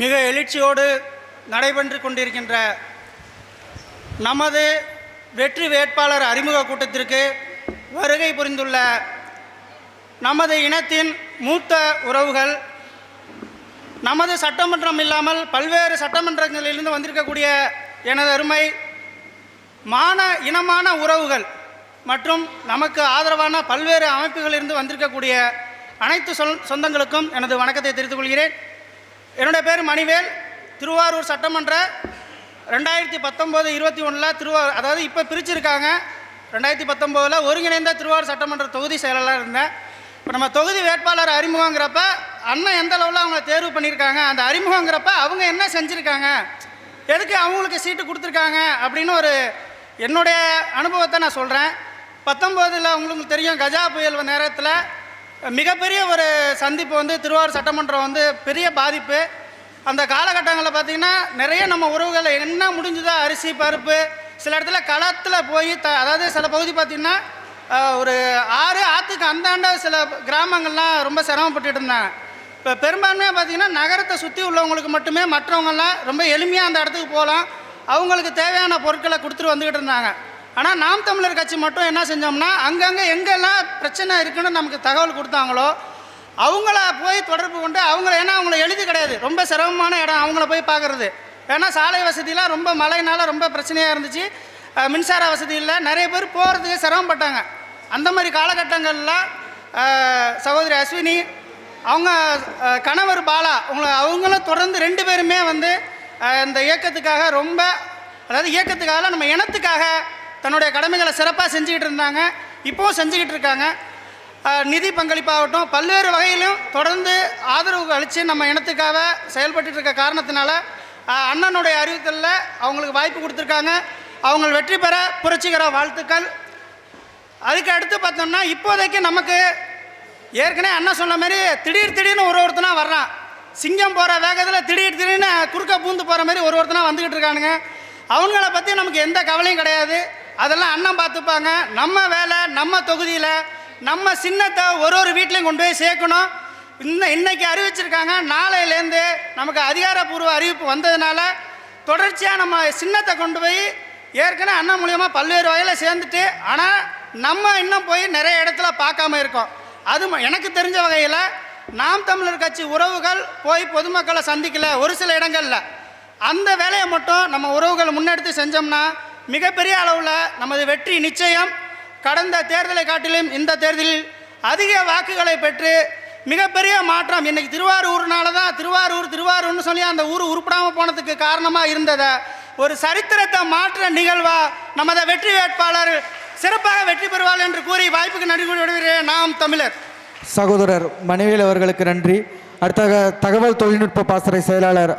மிக எழுச்சியோடு நடைபெற்று கொண்டிருக்கின்ற நமது வெற்றி வேட்பாளர் அறிமுக கூட்டத்திற்கு வருகை புரிந்துள்ள நமது இனத்தின் மூத்த உறவுகள் நமது சட்டமன்றம் இல்லாமல் பல்வேறு சட்டமன்றங்களிலிருந்து வந்திருக்கக்கூடிய எனது அருமை மான இனமான உறவுகள் மற்றும் நமக்கு ஆதரவான பல்வேறு அமைப்புகளிலிருந்து வந்திருக்கக்கூடிய அனைத்து சொல் சொந்தங்களுக்கும் எனது வணக்கத்தை தெரிவித்துக் கொள்கிறேன். என்னுடைய பேர் மணிவேல். திருவாரூர் சட்டமன்ற ரெண்டாயிரத்தி பத்தொம்போது இருபத்தி ஒன்றில் திருவாரூர் அதாவது இப்போ பிரிச்சிருக்காங்க. ரெண்டாயிரத்தி பத்தொம்போதில் ஒருங்கிணைந்த திருவாரூர் சட்டமன்ற தொகுதி செயலாளராக இருந்தேன். இப்போ நம்ம தொகுதி வேட்பாளர் அறிமுகங்கிறப்ப அண்ணன் எந்த அளவில் அவங்க தேர்வு பண்ணியிருக்காங்க அந்த அறிமுகங்கிறப்ப அவங்க என்ன செஞ்சுருக்காங்க எதுக்கு அவங்களுக்கு சீட்டு கொடுத்துருக்காங்க அப்படின்னு ஒரு என்னுடைய அனுபவத்தை நான் சொல்கிறேன் பத்தொம்போதில் உங்களுக்கு தெரியும் கஜா புயல் நேரத்தில் மிகப்பெரிய ஒரு சந்திப்பு வந்து திருவாரூர் சட்டமன்றம் வந்து பெரிய பாதிப்பு. அந்த காலகட்டங்களில் பார்த்திங்கன்னா நிறைய நம்ம உறவுகளை என்ன முடிஞ்சதோ அரிசி பருப்பு சில இடத்துல களத்தில் போய் த அதாவது சில பகுதி பார்த்திங்கன்னா ஒரு ஆறு ஆற்றுக்கு அந்தாண்ட சில கிராமங்கள்லாம் ரொம்ப சிரமப்பட்டுட்டு இருந்தாங்க. இப்போ பெரும்பான்மையாக பார்த்திங்கன்னா நகரத்தை சுற்றி உள்ளவங்களுக்கு மட்டுமே மற்றவங்கெல்லாம் ரொம்ப எளிமையாக அந்த இடத்துக்கு போகலாம். அவங்களுக்கு தேவையான பொருட்களை கொடுத்துட்டு வந்துக்கிட்டு இருந்தாங்க. ஆனால் நாம் தமிழர் கட்சி மட்டும் என்ன செஞ்சோம்னா அங்கங்கே எங்கெல்லாம் பிரச்சனை இருக்குன்னு நமக்கு தகவல் கொடுத்தாங்களோ அவங்கள போய் தொடர்பு கொண்டு அவங்கள ஏன்னா அவங்கள எழுதி கிடையாது. ரொம்ப சிரமமான இடம் அவங்கள போய் பார்க்குறது. ஏன்னா சாலை வசதிலாம் ரொம்ப மழைனால ரொம்ப பிரச்சனையாக இருந்துச்சு. மின்சார வசதி இல்லை. நிறைய பேர் போகிறதுக்கு சிரமப்பட்டாங்க. அந்த மாதிரி காலகட்டங்களில் சகோதரி அஸ்வினி அவங்க கணவர் பாலா அவங்கள அவங்களும் தொடர்ந்து ரெண்டு பேருமே வந்து இந்த இயக்கத்துக்காக ரொம்ப அதாவது இயக்கத்துக்காக நம்ம இனத்துக்காக தன்னுடைய கடமைகளை சிறப்பாக செஞ்சுக்கிட்டு இருந்தாங்க. இப்போவும் செஞ்சுக்கிட்டு இருக்காங்க. நிதி பங்களிப்பாகட்டும் பல்வேறு வகையிலும் தொடர்ந்து ஆதரவு அளித்து நம்ம இனத்துக்காக செயல்பட்டு இருக்க காரணத்தினால அண்ணனுடைய அறிவித்தலில் அவங்களுக்கு வாய்ப்பு கொடுத்துருக்காங்க. அவங்க வெற்றி பெற புரட்சிகர வாழ்த்துக்கள். அதுக்கு அடுத்து பார்த்தோம்னா இப்போதைக்கு நமக்கு ஏற்கனவே அண்ணன் சொன்ன மாதிரி திடீர் திடீர்னு ஒரு ஒருத்தனா வர்றான். சிங்கம் போகிற வேகத்தில் திடீர் திடீர்னு குறுக்க பூந்து போகிற மாதிரி ஒரு ஒருத்தனா வந்துக்கிட்டு இருக்கானுங்க. அவங்கள பற்றி நமக்கு எந்த கவலையும் கிடையாது. அதெல்லாம் அண்ணன் பார்த்துப்பாங்க. நம்ம வேலை நம்ம தொகுதியில் நம்ம சின்னத்தை ஒரு ஒரு வீட்லேயும் கொண்டு போய் சேர்க்கணும். இன்னும் இன்றைக்கி அறிவிச்சிருக்காங்க. நாளையிலேருந்து நமக்கு அதிகாரப்பூர்வ அறிவிப்பு வந்ததுனால தொடர்ச்சியாக நம்ம சின்னத்தை கொண்டு போய் ஏற்கனவே அண்ணன் மூலியமாக பல்வேறு வகையில் சேர்ந்துட்டு ஆனால் நம்ம இன்னும் போய் நிறைய இடத்துல பார்க்காம இருக்கோம். அது எனக்கு தெரிஞ்ச வகையில் நாம் தமிழர் கட்சி உறவுகள் போய் பொதுமக்களை சந்திக்கல ஒரு சில இடங்களில். அந்த வேலையை மட்டும் நம்ம உறவுகள் முன்னெடுத்து செஞ்சோம்னா மிகப்பெரிய அளவில் நமது வெற்றி நிச்சயம். கடந்த தேர்தலை காட்டிலும் இந்த தேர்தலில் அதிக வாக்குகளை பெற்று மிகப்பெரிய மாற்றம். இன்னைக்கு திருவாரூர்னால தான் திருவாரூர் திருவாரூர்னு சொல்லி அந்த ஊர் உருப்படாமல் போனதுக்கு காரணமாக இருந்ததை ஒரு சரித்திரத்தை மாற்ற நிகழ்வா நமது வெற்றி வேட்பாளர் சிறப்பாக வெற்றி பெறுவார் என்று கூறி வாய்ப்புக்கு நன்றி கூறி விடுகிறேன் நாம் தமிழர். சகோதரர் மணிவேல் அவர்களுக்கு நன்றி. அடுத்த தகவல் தொழில்நுட்ப பாசறை செயலாளர்